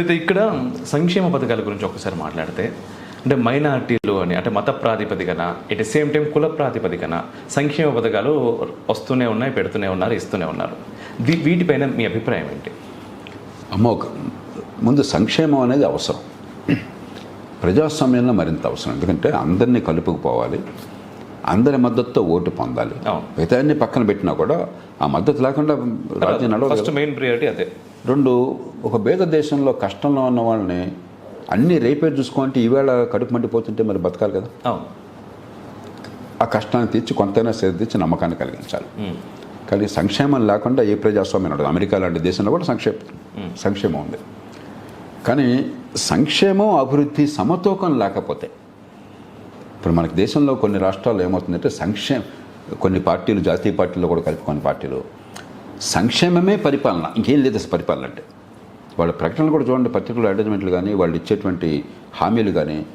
అయితే ఇక్కడ సంక్షేమ పథకాల గురించి ఒకసారి మాట్లాడితే అంటే మైనార్టీలు అని అంటే మత ప్రాతిపదికన ఎట్ ద సేమ్ టైం కుల ప్రాతిపదికన సంక్షేమ పథకాలు వస్తూనే ఉన్నాయి పెడుతూనే ఉన్నారు ఇస్తూనే ఉన్నారు. వీటిపైన మీ అభిప్రాయం ఏంటి? అమ్మ ముందు సంక్షేమం అనేది అవసరం. ప్రజాస్వామ్యంలో మరింత అవసరం. ఎందుకంటే అందరినీ కలుపుకుపోవాలి అందరి మద్దతుతో ఓటు పొందాలి. మిగతాన్ని పక్కన పెట్టినా కూడా ఆ మద్దతు లేకుండా రాజ్యం ఫస్ట్ మెయిన్ ప్రియారిటీ అదే. రెండు ఒక భేద దేశంలో కష్టంలో ఉన్న వాళ్ళని అన్ని రేపే చూసుకుంటే ఈవేళ కడుపు మండిపోతుంటే మరి బతకాలి కదా? అవును. ఆ కష్టాన్ని తీర్చి కొంతైనా తీర్చి నమ్మకాన్ని కలిగించాలి. కానీ సంక్షేమం లేకుండా ఏ ప్రజాస్వామ్యం ఉండదు. అమెరికా లాంటి దేశంలో కూడా సంక్షేమ సంక్షేమం ఉంది. కానీ సంక్షేమం అభివృద్ధి సమతూకం లేకపోతే ఇప్పుడు మనకి దేశంలో కొన్ని రాష్ట్రాల్లో ఏమవుతుందంటే సంక్షేమ కొన్ని పార్టీలు జాతీయ పార్టీలు కూడా కలిపి కొన్ని పార్టీలు సంక్షేమమే పరిపాలన. ఇంకేం లేదు అసలు పరిపాలన అంటే. వాళ్ళ ప్రకటనలు కూడా చూడండి పత్రికలు అడ్వర్టైజ్మెంట్లు కానీ వాళ్ళు ఇచ్చేటువంటి హామీలు కానీ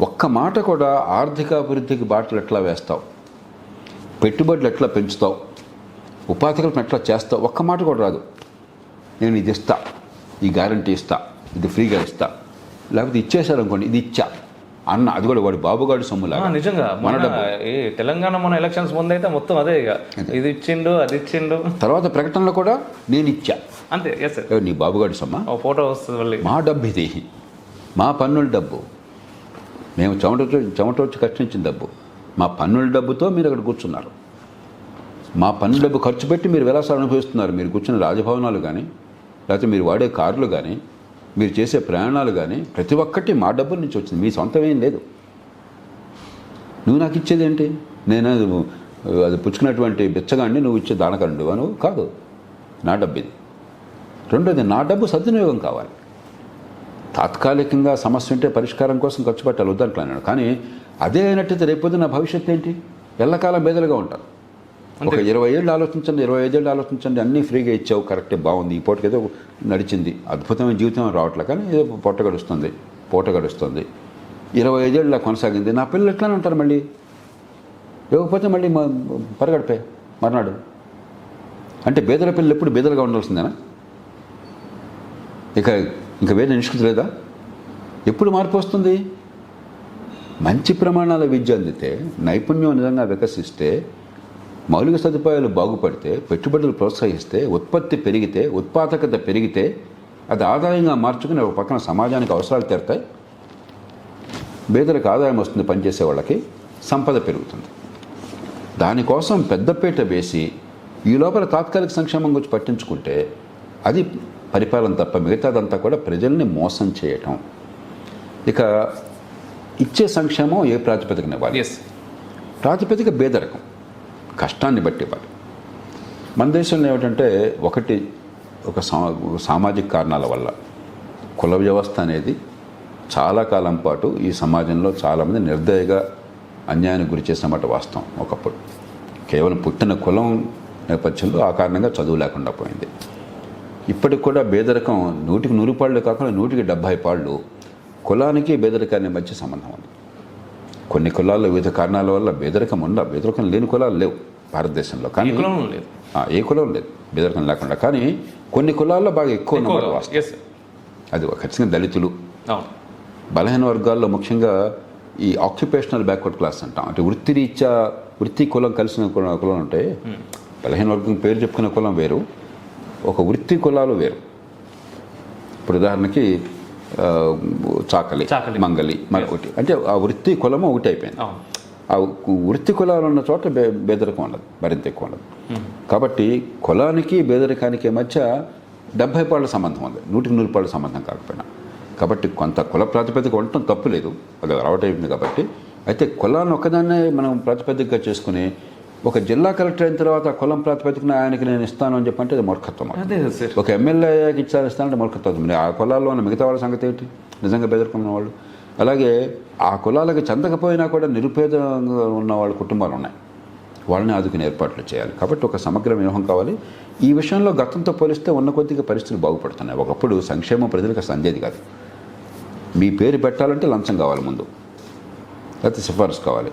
ఒక్క మాట కూడా ఆర్థిక అభివృద్ధికి బాటలు ఎట్లా వేస్తావు? పెట్టుబడులు ఎట్లా పెంచుతావు? ఉపాధి కల్పన ఎట్లా చేస్తావు? ఒక్క మాట కూడా రాదు. నేను ఇది ఇస్తా ఈ గ్యారంటీ ఇస్తా ఇది ఫ్రీగా ఇస్తా. లేకపోతే ఇచ్చేసారు అనుకోండి ఇది ఇచ్చా. అన్న అది కూడా వాడు బాబుగాడు ఆ, సొమ్ములాగా. నిజంగా. మన ఏ తెలంగాణ మన ఎలక్షన్స్ ముందైతే మొత్తం అదే ఇక. ఇది ఇచ్చిండు అది ఇచ్చిండు. తర్వాత ప్రకటనలో కూడా నేను ఇచ్చా. అంతే ఎస్ సార్ నీ బాబుగాడి సొమ్మ? ఫోటో వస్తుంది మా డబ్బు ఇది. మా పన్నుల డబ్బు. మేము చెమట వచ్చి- చెమట వచ్చి కష్టించిన డబ్బు. మా పన్నుల డబ్బుతో మీరు అక్కడ కూర్చున్నారు. మా పన్ను డబ్బు ఖర్చు పెట్టి మీరు విలాసాలు అనుభవిస్తున్నారు. మీరు కూర్చున్న రాజభవనాలు కానీ లేకపోతే మీరు వాడే కార్లు కానీ మీరు చేసే ప్రయాణాలు కానీ ప్రతి ఒక్కటి మా డబ్బుల నుంచి వచ్చింది. మీ సొంతం ఏం లేదు. నువ్వు నాకు ఇచ్చేది ఏంటి? నేను అది, అది పుచ్చుకున్నటువంటి బిచ్చగాడిని నువ్వు ఇచ్చే దానకరండు అను కాదు. నా డబ్బు ఇది రెండోది నా డబ్బు సద్వినియోగం కావాలి. తాత్కాలికంగా సమస్య ఉంటే పరిష్కారం కోసం ఖర్చు పెట్టాలి. వద్దంటున్నాను కానీ అదే అయినట్టయితే రేపొద్దు నా భవిష్యత్తు ఏంటి? ఎల్లకాలం బేదలుగా ఉంటాను. ఒక ఇరవై ఏళ్ళు ఆలోచించండి ఇరవై ఐదేళ్ళు ఆలోచించండి అన్నీ ఫ్రీగా ఇచ్చావు కరెక్టే బాగుంది. ఈ పూటకి ఏదో నడిచింది. అద్భుతమైన జీవితం రావట్లే కానీ ఏదో పొట్ట గడుస్తుంది పూట గడుస్తుంది. ఇరవై ఐదేళ్ళు కొనసాగింది. నా పిల్లలు ఎట్లానే ఉంటారు మళ్ళీ? ఇవ్వకపోతే మళ్ళీ పరగడిపే మర్నాడు. అంటే బేదల పిల్లలు ఎప్పుడు బేదలుగా ఉండాల్సిందేనా? ఇక ఇంక వేరే నిష్కృతి లేదా ఎప్పుడు మార్పు వస్తుంది? మంచి ప్రమాణాల విద్య అందితే నైపుణ్యం నిజంగా వికసిస్తే మౌలిక సదుపాయాలు బాగుపడితే పెట్టుబడులు ప్రోత్సహిస్తే ఉత్పత్తి పెరిగితే ఉత్పాదకత పెరిగితే అది ఆదాయంగా మార్చుకుని ఒక పక్కన సమాజానికి అవసరాలు తీరుతాయి. పేదలకు ఆదాయం వస్తుంది పనిచేసే వాళ్ళకి సంపద పెరుగుతుంది. దానికోసం పెద్దపీట వేసి ఈ లోపల తాత్కాలిక సంక్షేమం గురించి పట్టించుకుంటే అది పరిపాలన తప్ప మిగతాదంతా కూడా ప్రజల్ని మోసం చేయటం. ఇక ఇచ్చే సంక్షేమం ఏ ప్రాతిపదికన ఇవ్వాలి? ఎస్ ప్రాతిపదిక బేదరకం కష్టాన్ని బట్టి ఇవ్వాలి. మన దేశంలో ఏమిటంటే ఒకటి ఒక సామాజిక కారణాల వల్ల కుల వ్యవస్థ అనేది చాలా కాలం పాటు ఈ సమాజంలో చాలామంది నిర్దయగా అన్యాయానికి గురి చేసినమాట వాస్తవం ఒకప్పుడు. కేవలం పుట్టిన కులం నేపథ్యంలో ఆ కారణంగా చదువు లేకుండా పోయింది. ఇప్పటికి కూడా బేదరికం నూటికి నూరు పాళ్ళు కాకుండా నూటికి డెబ్భై పాళ్ళు కులానికి బేదరికాన్ని మధ్య సంబంధం ఉంది. కొన్ని కులాల్లో వివిధ కారణాల వల్ల బేదరికం ఉండ బేదరికం లేని కులాలు లేవు భారతదేశంలో. కానీ కులం లేదు ఏ కులం లేదు. బేదరికం లేకుండా. కానీ కొన్ని కులాల్లో బాగా ఎక్కువ అది ఖచ్చితంగా దళితులు. బలహీన వర్గాల్లో ముఖ్యంగా ఈ ఆక్యుపేషనల్ బ్యాక్వర్డ్ క్లాస్ అంటాం. అంటే వృత్తి రీత్యా వృత్తి కులం కలిసిన కులం కులం ఉంటాయి బలహీన వర్గం పేరు చెప్పుకునే కులం వేరు. ఒక వృత్తి కులాలు వేరు. ఇప్పుడు ఉదాహరణకి చాకలి చాకలి. మంగలి మరొకటి అంటే ఆ వృత్తి కులము ఒకటి అయిపోయింది. ఆ వృత్తి కులాలు ఉన్న చోట బే బేదరికం ఉండదు మరింత ఎక్కువ ఉండదు. కాబట్టి కులానికి బేదరికానికి మధ్య డెబ్భై పాళ్ళ సంబంధం ఉంది. నూటికి నూరు పాళ్ళ సంబంధం కాకపోయినా. కాబట్టి కొంత కుల ప్రాతిపదిక ఉండటం తప్పు లేదు. అది అలవాటైంది కాబట్టి. అయితే కులాన్ని ఒక్కదాన్నే మనం ప్రాతిపదికగా చేసుకుని ఒక జిల్లా కలెక్టర్ అయిన తర్వాత ఆ కులం ప్రాతిపదికన ఆయనకి నేను ఇస్తాను అని చెప్పంటే అది మూర్ఖత్వం అదే సార్. ఒక ఎమ్మెల్యేకి ఇచ్చారు ఇస్తానంటే మూర్ఖత్వం. మరి ఆ కులాల్లో ఉన్న మిగతా వాళ్ళ సంగతి ఏంటి? నిజంగా బెదరుకున్న వాళ్ళు. అలాగే ఆ కులాలకు చెందకపోయినా కూడా నిరుపేదంగా ఉన్న వాళ్ళ కుటుంబాలు ఉన్నాయి. వాళ్ళని ఆదుకునే ఏర్పాట్లు చేయాలి. కాబట్టి ఒక సమగ్ర వ్యూహం కావాలి. ఈ విషయంలో గతంతో పోలిస్తే ఉన్న కొద్దిగా పరిస్థితులు బాగుపడుతున్నాయి. ఒకప్పుడు సంక్షేమం ప్రజలకు అసలు అందేది కాదు. మీ పేరు పెట్టాలంటే లంచం కావాలి ముందు. లేకపోతే సిఫారసు కావాలి.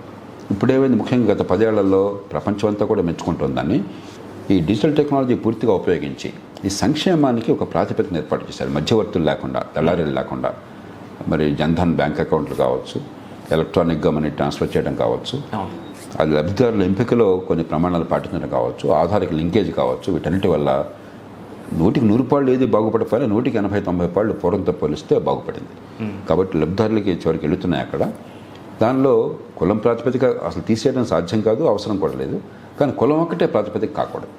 ఇప్పుడు ఏమైంది ముఖ్యంగా గత పదేళ్ళలో ప్రపంచం అంతా కూడా మెచ్చుకుంటుందని ఈ డిజిటల్ టెక్నాలజీ పూర్తిగా ఉపయోగించి ఈ సంక్షేమానికి ఒక ప్రాతిపదికన ఏర్పాటు చేశారు. మధ్యవర్తులు లేకుండా దళారీలు లేకుండా. మరి జన్ధన్ బ్యాంక్ అకౌంట్లు కావచ్చు ఎలక్ట్రానిక్గా మనీ ట్రాన్స్ఫర్ చేయడం కావచ్చు అది లబ్ధిదారుల ఎంపికలో కొన్ని ప్రమాణాలు పాటించడం కావచ్చు ఆధారిక లింకేజ్ కావచ్చు వీటన్నిటి వల్ల నూటికి నూరు పాళ్ళు ఏది బాగుపడకపోయినా నూటికి ఎనభై తొంభై పాళ్ళు పూర్వంతో పోలిస్తే బాగుపడింది. కాబట్టి లబ్ధిదారులకి చివరికి వెళుతున్నాయి అక్కడ. దానిలో కులం ప్రాతిపదిక అసలు తీసేయడం సాధ్యం కాదు అవసరం కూడా లేదు కానీ కులం ఒక్కటే ప్రాతిపదిక కాకూడదు.